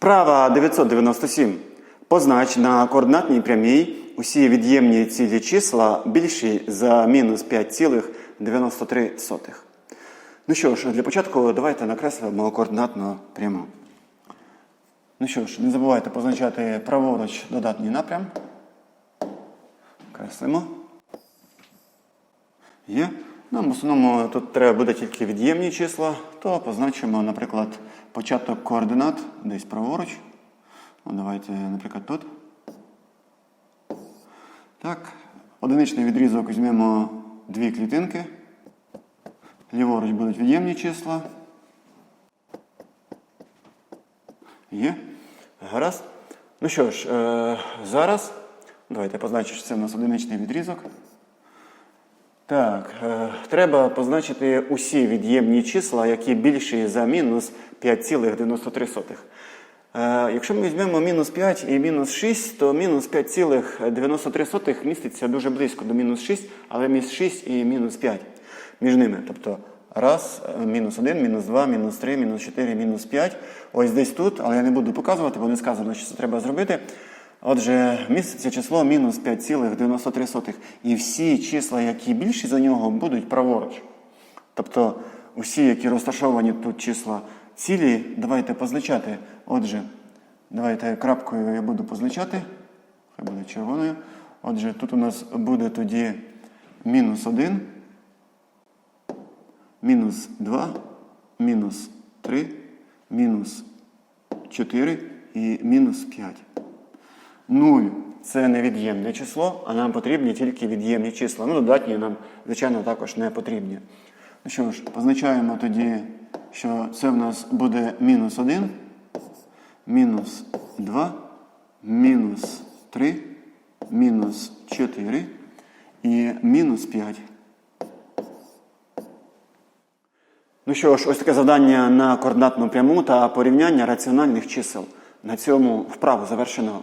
Вправа 997. Познач на координатній прямій усі від'ємні цілі числа більші за мінус 5,93. Ну що ж, для початку давайте накреслимо координатну пряму. Ну що ж, не забувайте позначати праворуч додатній напрям. Креслимо. Є. Нам в основному тут треба буде тільки від'ємні числа, то позначимо, наприклад, початок координат десь праворуч. Ну, давайте, наприклад, тут. Так. Одиничний відрізок візьмемо дві клітинки. Ліворуч будуть від'ємні числа. Є. Гаразд. Ну що ж, е, зараз давайте позначу, що це в нас одиничний відрізок. Так, е, треба позначити усі від'ємні числа, які більші за мінус 5,93. Е, якщо ми візьмемо мінус 5 і мінус 6, то мінус 5,93 міститься дуже близько до мінус 6, але між 6 і мінус 5 між ними. Тобто раз, е, мінус 1, мінус 2, мінус 3, мінус 4, мінус 5. Ось десь тут, але я не буду показувати, бо не сказано, що це треба зробити. Отже, міститься число мінус 5,93. І всі числа, які більші за нього, будуть праворуч. Тобто усі, які розташовані тут числа цілі, давайте позначати. Отже, давайте крапкою я буду позначати. Хай буде червоною. Отже, тут у нас буде тоді мінус 1, мінус 2, мінус 3, мінус 4 і мінус 5. 0 це невід'ємне число, а нам потрібні тільки від'ємні числа. Ну, додатні нам, звичайно, також не потрібні. Ну що ж, позначаємо тоді, що це в нас буде мінус 1, мінус 2, мінус 3, мінус 4 і мінус 5. Ну що ж, ось таке завдання на координатну пряму та порівняння раціональних чисел. На цьому вправу завершено.